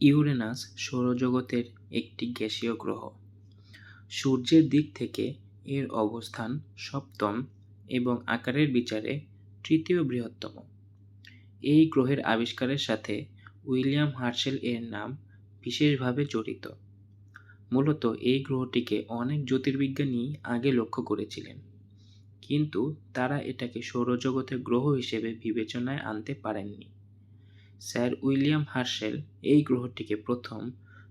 Uranus সৌরজগতের একটি গ্যাসীয় গ্রহ। সূর্যের দিক থেকে এর অবস্থান সপ্তম এবং আকারের বিচারে তৃতীয় বৃহত্তম। এই গ্রহের আবিষ্কারের সাথে উইলিয়াম হার্শেল এর নাম বিশেষভাবে জড়িত। মূলত এই গ্রহটিকে অনেক জ্যোতির্বিজ্ঞানী আগে লক্ষ্য করেছিলেন, কিন্তু তারা এটাকে সৌরজগতের গ্রহ হিসেবে বিবেচনায় আনতে পারেননি। স্যার উইলিয়াম হার্শেল এই গ্রহটিকে প্রথম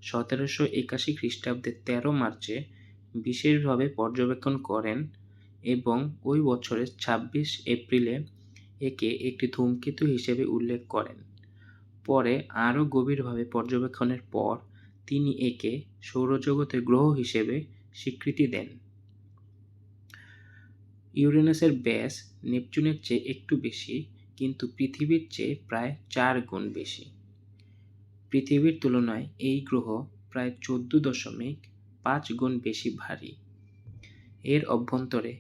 সতেরোশো একাশি খ্রিস্টাব্দের তেরো মার্চে বিশেষভাবে পর্যবেক্ষণ করেন এবং ওই বছরের ছাব্বিশ এপ্রিলে একে একটি ধূমকেতু হিসেবে উল্লেখ করেন। পরে আরও গভীরভাবে পর্যবেক্ষণের পর তিনি একে সৌরজগতের গ্রহ হিসেবে স্বীকৃতি দেন। ইউরেনাসের ব্যাস নেপচুনের চেয়ে একটু বেশি কিন্তু পৃথিবীর চেয়ে প্রায় চার গুণ বেশি। পৃথিবীর তুলনায় এই গ্রহ প্রায় চোদ্দ দশমিক পাঁচ গুণ বেশি ভারী। এর অভ্যন্তরে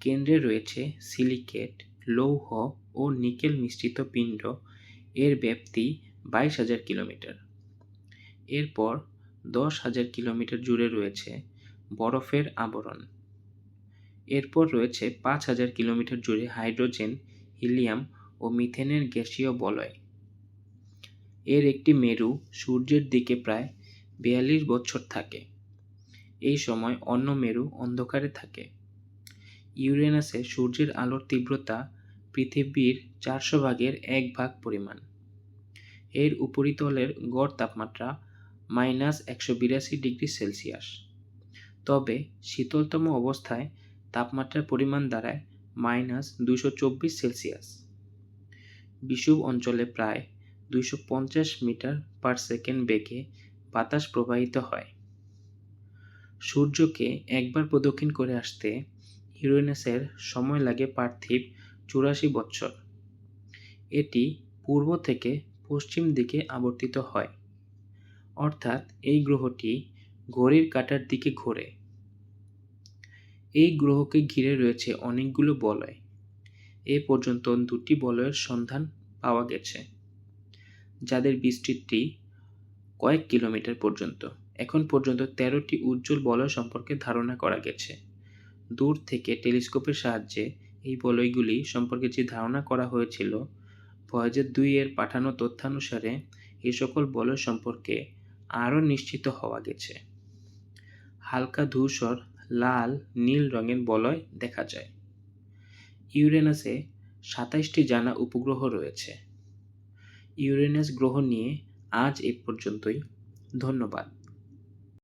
কেন্দ্রে রয়েছে সিলিকেট, লৌহ ও নিকেল মিশ্রিত পিণ্ড। এর ব্যাপ্তি বাইশ হাজার কিলোমিটার। এরপর দশ হাজার কিলোমিটার জুড়ে রয়েছে বরফের আবরণ। এরপর রয়েছে পাঁচ হাজার কিলোমিটার জুড়ে হাইড্রোজেন, হিলিয়াম ও মিথেনের গ্যাসীয় বলয়। এর একটি মেরু সূর্যের দিকে প্রায় বিয়াল্লিশ বছর থাকে। এই সময় অন্য মেরু অন্ধকারে থাকে। ইউরেনাসে সূর্যের আলোর তীব্রতা পৃথিবীর চারশো ভাগের এক ভাগ পরিমাণ। এর উপরিতলের গড় তাপমাত্রা মাইনাস একশো বিরাশি ডিগ্রি সেলসিয়াস। তবে শীতলতম অবস্থায় তাপমাত্রার পরিমাণ দাঁড়ায় মাইনাস দুশো চব্বিশ সেলসিয়াস। বিষুব অঞ্চলে প্রায় দুইশো পঞ্চাশ মিটার পার সেকেন্ড বেগে বাতাস প্রবাহিত হয়। সূর্যকে একবার প্রদক্ষিণ করে আসতে ইউরেনাসের সময় লাগে পার্থিব চুরাশি বৎসর। এটি পূর্ব থেকে পশ্চিম দিকে আবর্তিত হয়। অর্থাৎ এই গ্রহটি ঘড়ির কাঁটার দিকে ঘোরে। এই গ্রহকে ঘিরে রয়েছে অনেকগুলো বলয়। এ পর্যন্ত দুটি বলয়ের সন্ধান পাওয়া গেছে, যাদের বিস্তৃতি কয়েক কিলোমিটার পর্যন্ত। এখন পর্যন্ত তেরোটি উজ্জ্বল বলয় সম্পর্কে ধারণা করা গেছে। দূর থেকে টেলিস্কোপের সাহায্যে এই বলয়গুলি সম্পর্কে যে ধারণা করা হয়েছিল, ভয়েজার দুই এর পাঠানো তথ্যানুসারে এই সকল বলয় সম্পর্কে আরও নিশ্চিত হওয়া গেছে। হালকা ধূসর, লাল, নীল রঙের বলয় দেখা যায়। ইউরেনাসে সাতাইশটি জানা উপগ্রহ রয়েছে। ইউরেনাস গ্রহ নিয়ে আজ এ পর্যন্তই। ধন্যবাদ।